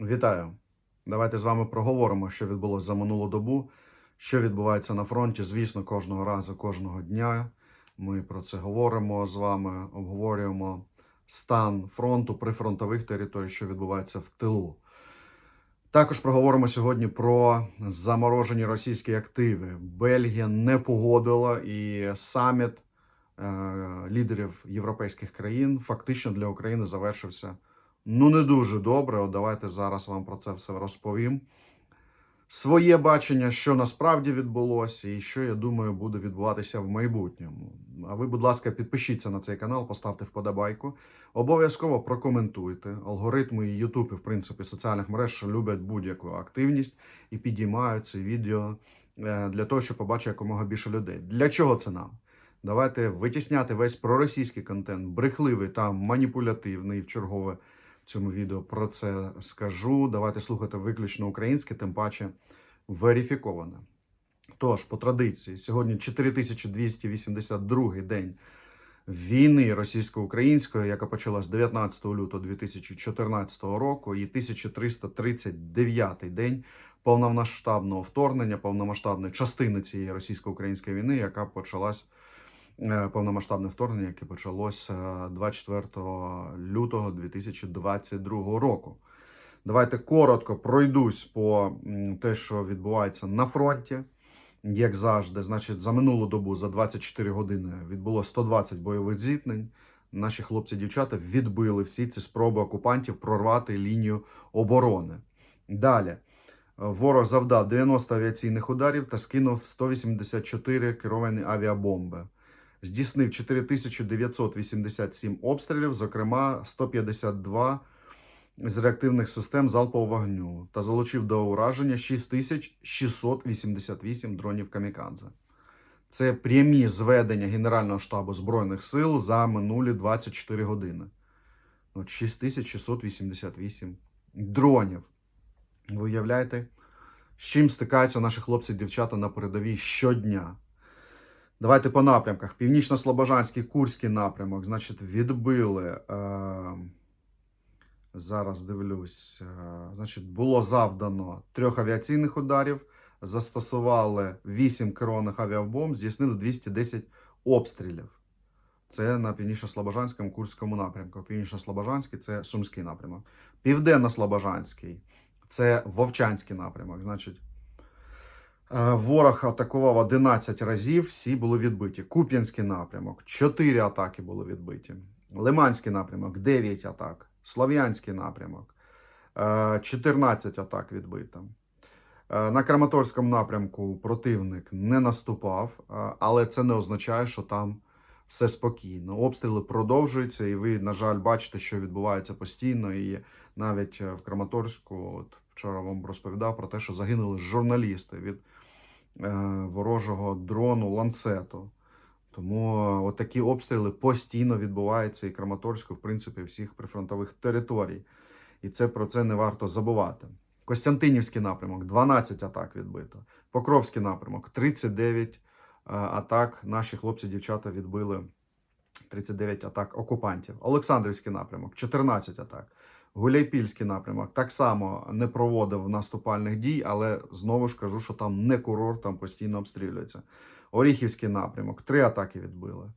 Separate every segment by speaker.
Speaker 1: Вітаю! Давайте з вами проговоримо, що відбулося за минулу добу, що відбувається на фронті. Звісно, кожного разу, кожного дня ми про це говоримо з вами, обговорюємо стан фронту, прифронтових територій, що відбувається в тилу. Також проговоримо сьогодні про заморожені російські активи. Бельгія не погодила і саміт е, лідерів європейських країн фактично для України завершився ну не дуже добре. От давайте зараз вам про це все розповім. Своє бачення, що насправді відбулося, і що я думаю буде відбуватися в майбутньому. А ви, будь ласка, підпишіться на цей канал, поставте вподобайку. Обов'язково прокоментуйте. Алгоритми YouTube, і в принципі соціальних мереж люблять будь-яку активність і підіймають це відео е, для того, щоб побачити якомога більше людей. Для чого це нам? Давайте витісняти весь проросійський контент, брехливий та маніпулятивний в чергове цьому відео про це скажу. Давайте слухати виключно українське, тим паче верифіковане. Тож, по традиції, сьогодні 4282 день війни російсько-української, яка почалась 19 лютого 2014 року, і 1339 день повномасштабного вторгнення, повномасштабної частини цієї російсько-української війни, яка почалась повномасштабне вторгнення, яке почалося 24 лютого 2022 року. Давайте коротко пройдусь по те, що відбувається на фронті. Як завжди, значить, за минулу добу, за 24 години, відбуло 120 бойових зіткнень. Наші хлопці-дівчата відбили всі ці спроби окупантів прорвати лінію оборони. Далі е, ворог завдав 90 авіаційних ударів та скинув 184 керовані авіабомби. Здійснив 4987 обстрілів, зокрема 152 з реактивних систем залпового вогню та залучив до ураження 6688 дронів камікадзе. Це прямі зведення Генерального штабу Збройних сил за минулі 24 години. От 6688 дронів. Ви уявляєте, з чим стикаються наші хлопці і дівчата на передовій щодня. Давайте по напрямках. Північно-Слобожанський, Курський напрямок, значить, відбили. Е- Зараз дивлюсь. е, Значить, було завдано трьох авіаційних ударів, застосували 8 керованих авіабомб, здійснили 210 обстрілів. Це на північно-слобожанському Курському напрямку. Північно-слобожанський це Сумський напрямок. Південно-слобожанський це Вовчанський напрямок. Значить, ворог атакував 11 разів, всі були відбиті. Куп'янський напрямок 4 атаки були відбиті. Лиманський напрямок 9 атак. Слов'янський напрямок. е, 14 атак відбито. Е, На Краматорському напрямку противник не наступав, е, але це не означає, що там все спокійно. Обстріли продовжуються, і ви, на жаль, бачите, що відбувається постійно. І навіть е, в Краматорську, от вчора вам розповідав про те, що загинули журналісти від е, ворожого дрону ланцету. Тому е, от такі обстріли постійно відбуваються і Краматорську, в принципі, всіх прифронтових територій. І це про це не варто забувати. Костянтинівський напрямок 12 атак відбито. Покровський напрямок 39 е, атак. Наші хлопці-дівчата відбили 39 атак окупантів. Олександрівський напрямок 14 атак. Гуляйпільський напрямок так само не проводив наступальних дій, але знову ж кажу, що там не курорт, там постійно обстрілюється. Оріхівський напрямок три атаки відбили.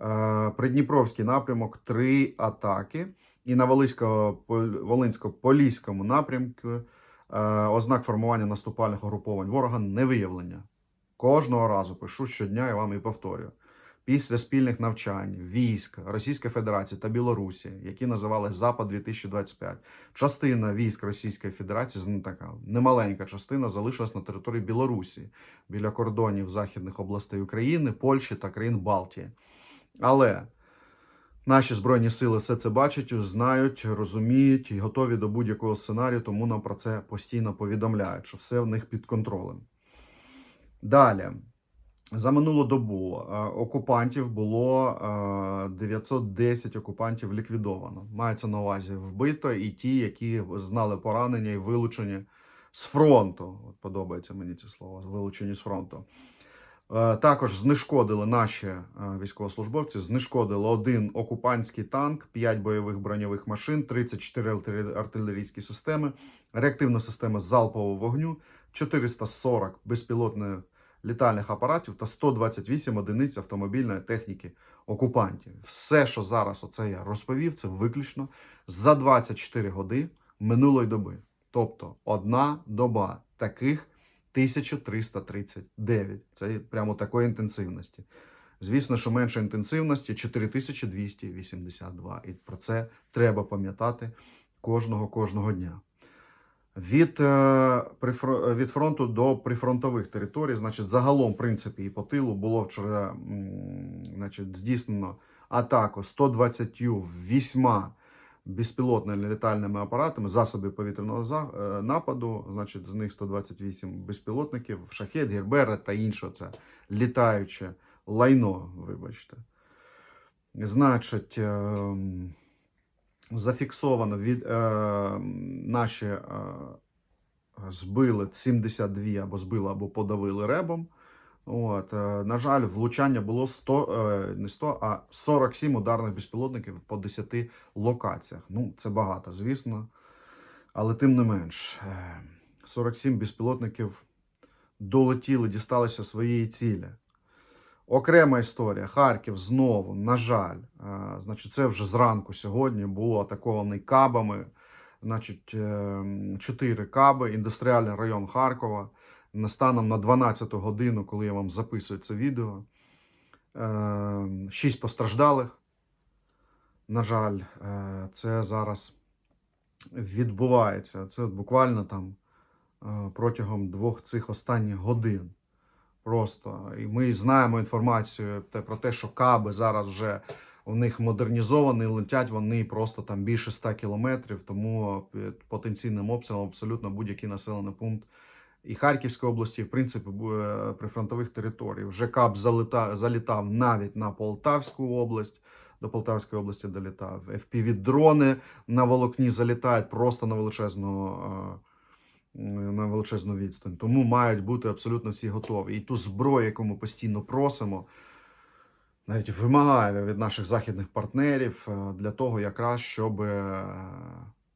Speaker 1: Е, Придніпровський напрямок три атаки. І на Волинсько- Пол- Волинсько-Поліському напрямку е, ознак формування наступальних угруповань ворога не виявлення. Кожного разу пишу щодня, я вам і повторюю. Після спільних навчань військ Російської Федерації та Білорусі, які називали Запад 2025, частина військ Російської Федерації зн- така немаленька частина залишилась на території Білорусі біля кордонів західних областей України, Польщі та країн Балтії. Але наші збройні сили все це бачать, знають, розуміють і готові до будь-якого сценарію, тому нам про це постійно повідомляють, що все в них під контролем. Далі. За минулу добу е, окупантів було е, 910 окупантів ліквідовано. Мається на увазі вбито і ті, які знали поранення і вилучені з фронту. От подобається мені це слово вилучені з фронту. Е, Також знешкодили наші е, військовослужбовці, знешкодили один окупантський танк, 5 бойових броньових машин, 34 артиле- артилерійські системи, реактивна система залпового вогню, 440 безпілотних літальних апаратів та 128 одиниць автомобільної техніки окупантів. Все, що зараз оце я розповів, це виключно за 24 години минулої доби. Тобто одна доба таких 1339. Це прямо такої інтенсивності. Звісно, що менше інтенсивності 4282. І про це треба пам'ятати кожного кожного дня. Від, е, від фронту до прифронтових територій, значить, загалом, в принципі, і по тилу було вчора значить, здійснено атаку 128 безпілотними літальними апаратами, засоби повітряного е, нападу. Значить, з них 128 безпілотників, шахет, гербера та інше це літаюче лайно, вибачте. Значить, ем, зафіксовано від е, наші е, збили 72 або збили, або подавили ребом. От, е, на жаль, влучання було 100, е, не 100, а 47 ударних безпілотників по 10 локаціях. Ну, це багато, звісно. Але тим не менш, е, 47 безпілотників долетіли, дісталися своєї цілі. Окрема історія. Харків знову, на жаль, е, значить, це вже зранку сьогодні було атакований кабами. Значить, е, каби, індустріальний район Харкова. Станом на 12 годину, коли я вам записую це відео, е, постраждалих. На жаль, це зараз відбувається. Це буквально там протягом двох цих останніх годин. Просто і ми знаємо інформацію про те, що каби зараз вже у них модернізовані, летять вони просто там більше 100 кілометрів, тому під потенційним обстрілом абсолютно будь-який населений пункт і Харківської області, і, в принципі, е, прифронтових територій. Вже кап заліта, залітав навіть на Полтавську область. До Полтавської області долітав. FPV-дрони на волокні залітають просто на величезну, е, на величезну відстань. Тому мають бути абсолютно всі готові. І ту зброю, яку ми постійно просимо, навіть вимагає від наших західних партнерів е, для того, якраз щоб е,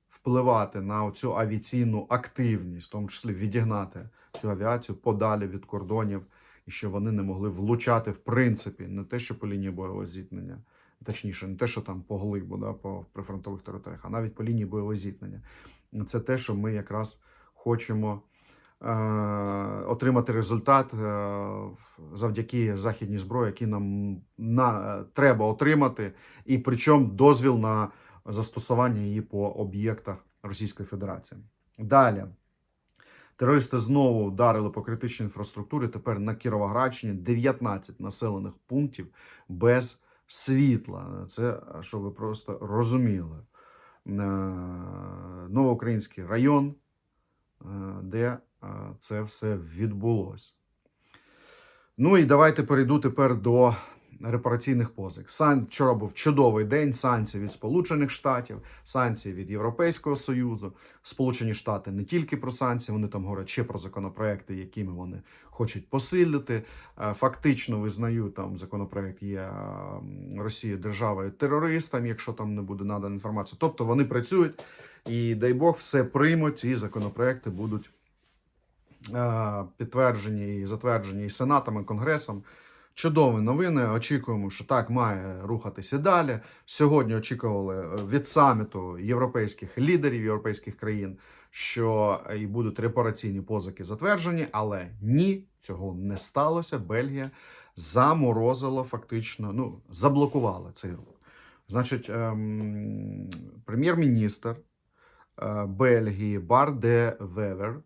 Speaker 1: впливати на цю авіаційну активність, в тому числі відігнати цю авіацію подалі від кордонів, і щоб вони не могли влучати в принципі не те, що по лінії бойового зіткнення, точніше, не те, що там по глибу, да, по прифронтових територіях, а навіть по лінії бойового зіткнення. Це те, що ми якраз хочемо е, отримати результат е, завдяки західній зброї, які нам на, треба отримати, і причому дозвіл на застосування її по об'єктах Російської Федерації. Далі. Терористи знову вдарили по критичній інфраструктурі. Тепер на Кіровоградщині 19 населених пунктів без світла. Це щоб ви просто розуміли. Е, Новоукраїнський район, де е, це все відбулося. Ну і давайте перейду тепер до репараційних позик. Сан... Вчора був чудовий день. Санкції від Сполучених Штатів, санкції від Європейського Союзу. Сполучені Штати не тільки про санкції, вони там говорять ще про законопроекти, якими вони хочуть посилити. Е, Фактично визнають там законопроект є Росія державою терористом, якщо там не буде надана інформація. Тобто вони працюють і дай Бог все приймуть. Ці законопроекти будуть е, підтверджені і затверджені і Сенатом, і Конгресом. Чудові новини. Очікуємо, що так має рухатися далі. Сьогодні очікували е, від саміту європейських лідерів європейських країн, що і будуть репараційні позики затверджені, але ні, цього не сталося. Бельгія заморозила фактично, ну заблокувала цей рух. Значить, ем, прем'єр-міністр е, Бельгії Барде Вевер е,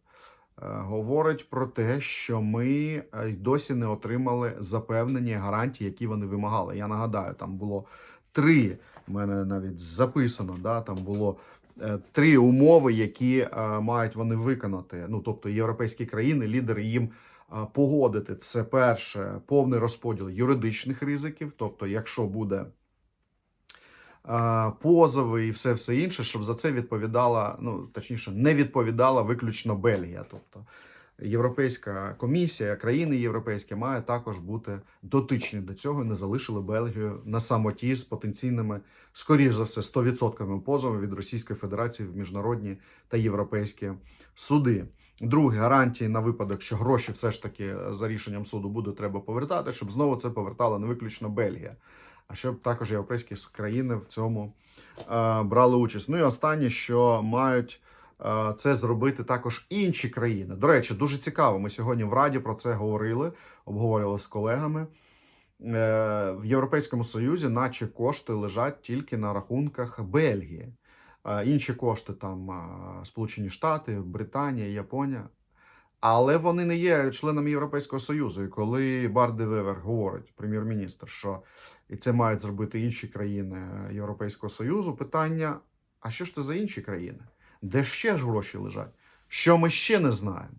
Speaker 1: говорить про те, що ми е, досі не отримали запевнені гарантії, які вони вимагали. Я нагадаю, там було три. У мене навіть записано, да, там було е, три умови, які е, мають вони виконати. Ну, тобто європейські країни, лідери їм е, погодити. Це перше повний розподіл юридичних ризиків. Тобто, якщо буде е, позови і все все інше, щоб за це відповідала, ну точніше, не відповідала виключно Бельгія. Тобто Європейська комісія, країни європейські має також бути дотичні до цього і не залишили Бельгію на самоті з потенційними, скоріш за все, 100% позовами від Російської Федерації в міжнародні та європейські суди. Друге, гарантії на випадок, що гроші все ж таки за рішенням суду буде треба повертати, щоб знову це повертала не виключно Бельгія, а щоб також європейські країни в цьому е, брали участь. Ну і останнє, що мають е, це зробити також інші країни. До речі, дуже цікаво. Ми сьогодні в Раді про це говорили, обговорювали з колегами. Е, в Європейському Союзі, наче кошти лежать тільки на рахунках Бельгії. Інші кошти там Сполучені Штати, Британія, Японія. Але вони не є членами Європейського Союзу. І коли Барде Вевер говорить, прем'єр-міністр, що і це мають зробити інші країни Європейського Союзу, питання: а що ж це за інші країни? Де ще ж гроші лежать? Що ми ще не знаємо?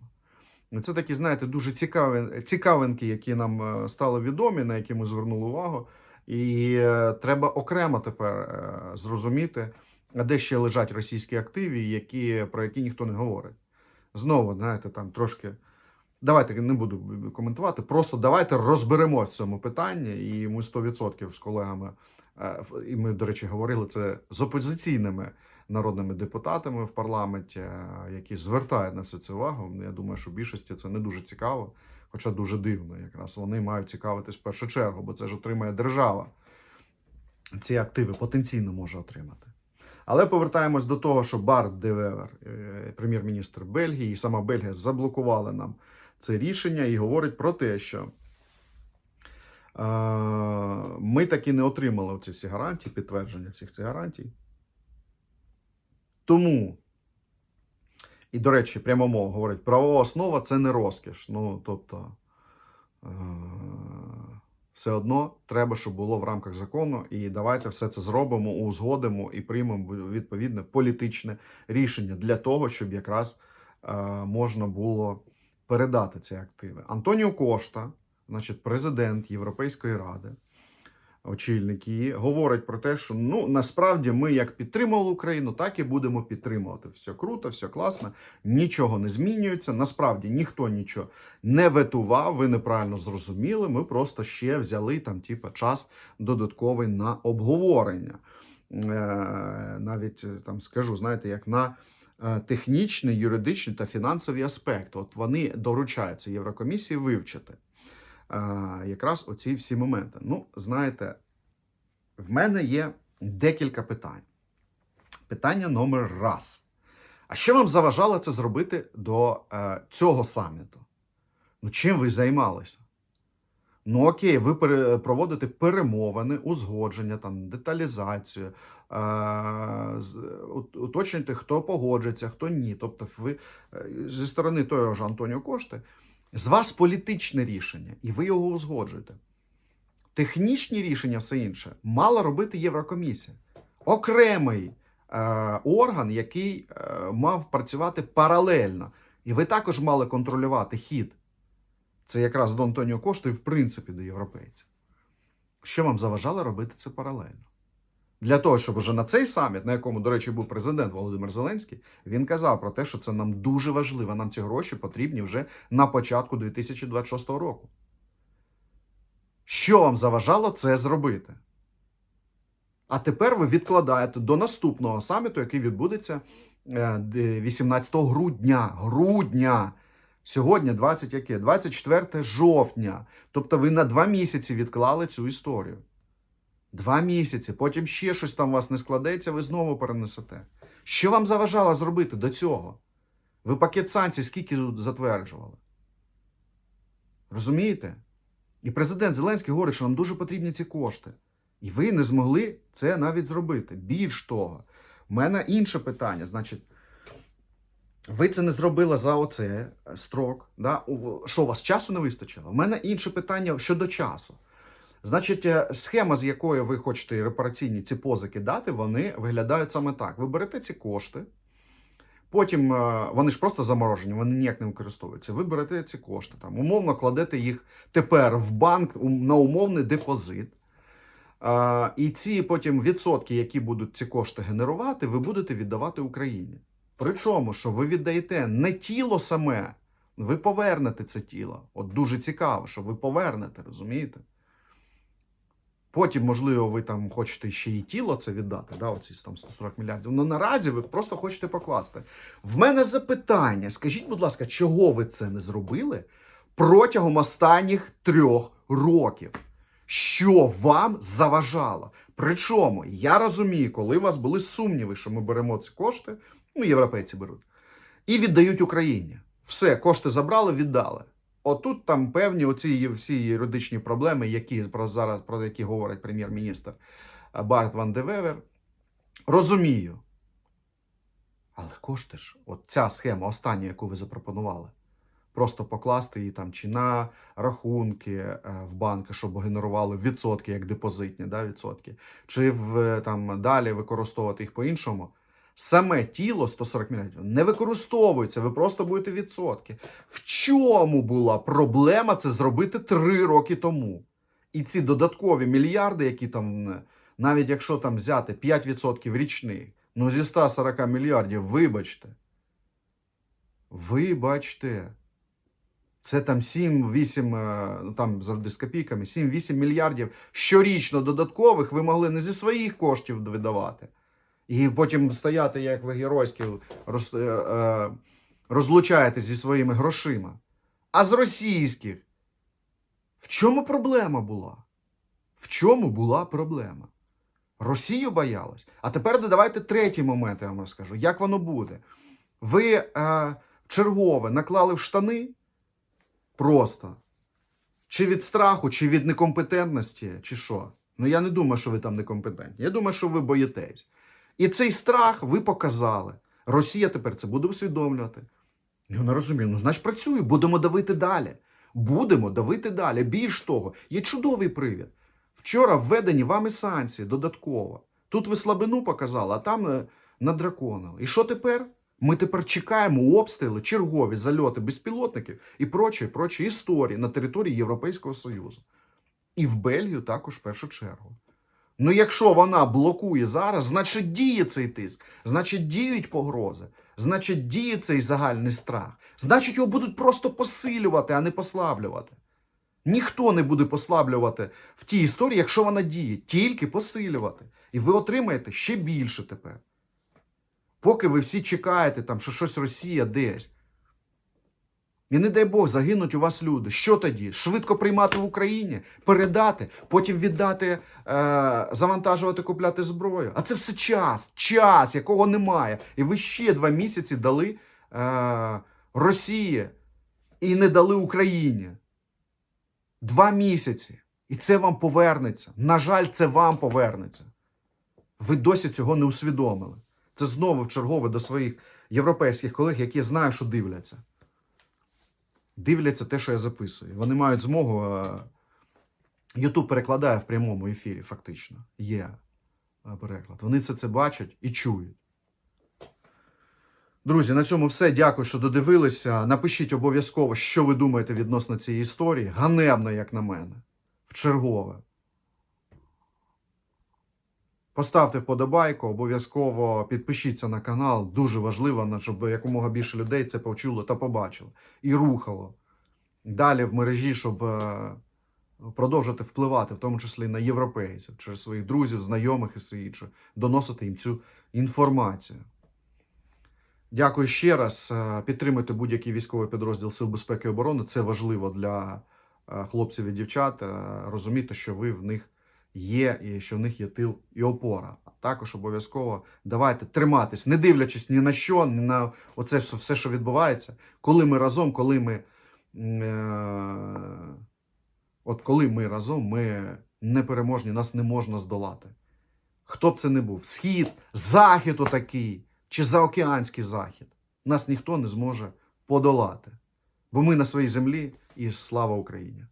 Speaker 1: Це такі, знаєте, дуже цікаві, цікавинки, які нам е, стали відомі, на які ми звернули увагу. І е, треба окремо тепер е, зрозуміти, де ще лежать російські активи, які, про які ніхто не говорить. Знову, знаєте, там трошки. Давайте не буду коментувати. Просто давайте розберемося в цьому питанні, і ми 100% з колегами, е, і ми, до речі, говорили це з опозиційними народними депутатами в парламенті, е, які звертають на все це увагу. Я думаю, що більшості це не дуже цікаво, хоча дуже дивно. Якраз вони мають цікавитись в першу чергу, бо це ж отримає держава. Ці активи потенційно може отримати. Але повертаємось до того, що Барт Девевер, е, прем'єр-міністр Бельгії, і сама Бельгія заблокували нам це рішення і говорить про те, що е, ми таки не отримали ці всі гарантії, підтвердження всіх цих гарантій. Тому, і, до речі, прямо мова говорить, правова основа це не розкіш. Ну, тобто, е, все одно треба, щоб було в рамках закону, і давайте все це зробимо, узгодимо і приймемо відповідне політичне рішення для того, щоб якраз е, можна було передати ці активи. Антоніо Кошта, значить, президент Європейської ради, очільник її, говорить про те, що ну насправді ми як підтримували Україну, так і будемо підтримувати. Все круто, все класно, нічого не змінюється. Насправді ніхто нічого не ветував. Ви неправильно зрозуміли. Ми просто ще взяли там, типа, час додатковий на обговорення. Е, навіть е, там скажу, знаєте, як на е, технічний, юридичний та фінансові аспекти. От вони доручаються Єврокомісії вивчити якраз оці всі моменти. Ну, знаєте, в мене є декілька питань. Питання номер раз. А що вам заважало це зробити до е, цього саміту? Ну, чим ви займалися? Ну, окей, ви проводите перемовини, узгодження, там, деталізацію, е, уточнюєте, хто погоджується, хто ні. Тобто, ви е, зі сторони того ж Антоніо Кошти, з вас політичне рішення, і ви його узгоджуєте. Технічні рішення, все інше, мала робити Єврокомісія. Окремий е, орган, який е, мав працювати паралельно. І ви також мали контролювати хід. Це якраз до Антоніо Кошти, в принципі, до європейців. Що вам заважало робити це паралельно? Для того, щоб вже на цей саміт, на якому, до речі, був президент Володимир Зеленський, він казав про те, що це нам дуже важливо. Нам ці гроші потрібні вже на початку 2026 року. Що вам заважало це зробити? А тепер ви відкладаєте до наступного саміту, який відбудеться е, 18 грудня. Грудня. Сьогодні 20 яке? 24 жовтня. Тобто ви на два місяці відклали цю історію. Два місяці, потім ще щось там у вас не складеться, ви знову перенесете. Що вам заважало зробити до цього? Ви пакет санкцій скільки затверджували? Розумієте? І президент Зеленський говорить, що нам дуже потрібні ці кошти. І ви не змогли це навіть зробити. Більш того, в мене інше питання. Значить, ви це не зробили за оце е, строк. Да? Що у вас часу не вистачило? У мене інше питання щодо часу. Значить, е, схема, з якої ви хочете репараційні ці позики дати, вони виглядають саме так: ви берете ці кошти, потім е, вони ж просто заморожені, вони ніяк не використовуються. Ви берете ці кошти, там, умовно кладете їх тепер в банк на умовний депозит. Е, І ці потім відсотки, які будуть ці кошти генерувати, ви будете віддавати Україні. Причому, що ви віддаєте не тіло саме Ви повернете це тіло. От дуже цікаво, що ви повернете, розумієте? Потім, можливо, ви там хочете ще і тіло це віддати, да, оці там 140 мільярдів. Ну наразі ви просто хочете покласти. В мене запитання: скажіть, будь ласка, чого ви це не зробили протягом останніх трьох років? Що вам заважало? Причому я розумію, коли у вас були сумніви, що ми беремо ці кошти, ну, європейці беруть, і віддають Україні. Все, кошти забрали, віддали. Отут там певні оці всі юридичні проблеми, які про зараз про які говорить прем'єр-міністр е, Барт Ван де Вевер. Розумію. Але кошти ж, от ця схема, остання, яку ви запропонували, просто покласти її там чи на рахунки е, в банки, щоб генерували відсотки, як депозитні, да, відсотки, чи в, е, там далі використовувати їх по-іншому. Саме тіло 140 мільярдів не використовується, ви просто будете відсотки. В чому була проблема це зробити три роки тому? І ці додаткові мільярди, які там, е, навіть якщо там взяти 5% річних, ну зі 140 мільярдів, вибачте. Вибачте. Це там 7-8, е, ну там завжди з копійками, 7-8 мільярдів щорічно додаткових ви могли не зі своїх коштів видавати. І потім стояти, як ви геройські, роз, е, е, розлучаєтесь зі своїми грошима. А з російських. В чому проблема була? В чому була проблема? Росію боялась. А тепер давайте третій момент, я вам розкажу. Як воно буде? Ви е, чергове наклали в штани просто. Чи від страху, чи від некомпетентності, чи що? Ну я не думаю, що ви там некомпетентні. Я думаю, що ви боїтесь. І цей страх ви показали. Росія тепер це буде усвідомлювати. І вона розуміє, ну значить працює, будемо давити далі. Будемо давити далі. Більш того, є чудовий привід. Вчора введені вами санкції додатково. Тут ви слабину показали, а там е, надраконили. І що тепер? Ми тепер чекаємо обстріли, чергові зальоти безпілотників і прочі, прочі історії на території Європейського Союзу. І в Бельгію також в першу чергу. Ну, якщо вона блокує зараз, значить діє цей тиск, значить діють погрози, значить діє цей загальний страх, значить його будуть просто посилювати, а не послаблювати. Ніхто не буде послаблювати в тій історії, якщо вона діє, тільки посилювати. І ви отримаєте ще більше тепер. Поки ви всі чекаєте, там, що щось Росія десь. І не дай Бог, загинуть у вас люди. Що тоді? Швидко приймати в Україні, передати, потім віддати, е, завантажувати, купляти зброю. А це все час, час, якого немає. І ви ще два місяці дали е, Росії і не дали Україні. Два місяці. І це вам повернеться. На жаль, це вам повернеться. Ви досі цього не усвідомили. Це знову в чергове до своїх європейських колег, які знаю, що дивляться. Дивляться те, що я записую. Вони мають змогу. Ютуб перекладає в прямому ефірі, фактично. Є переклад. Вони все це бачать і чують. Друзі, на цьому все. Дякую, що додивилися. Напишіть обов'язково, що ви думаєте відносно цієї історії. Ганебно, як на мене. В чергове. Поставте вподобайку, обов'язково підпишіться на канал. Дуже важливо, щоб якомога більше людей це почуло та побачило. І рухало далі в мережі, щоб е, продовжити впливати, в тому числі на європейців, через своїх друзів, знайомих і все інше, доносити їм цю інформацію. Дякую ще раз. Е, Підтримуйте будь-який військовий підрозділ Сил безпеки і оборони. Це важливо для е, хлопців і дівчат. Розуміти, що ви в них є, і що в них є тил і опора. А також обов'язково давайте триматись, не дивлячись ні на що, ні на оце все, що відбувається. Коли ми разом, коли ми. Е- От коли ми разом, ми непереможні, нас не можна здолати. Хто б це не був? Схід, захід отакий, чи заокеанський захід. Нас ніхто не зможе подолати. Бо ми на своїй землі і слава Україні!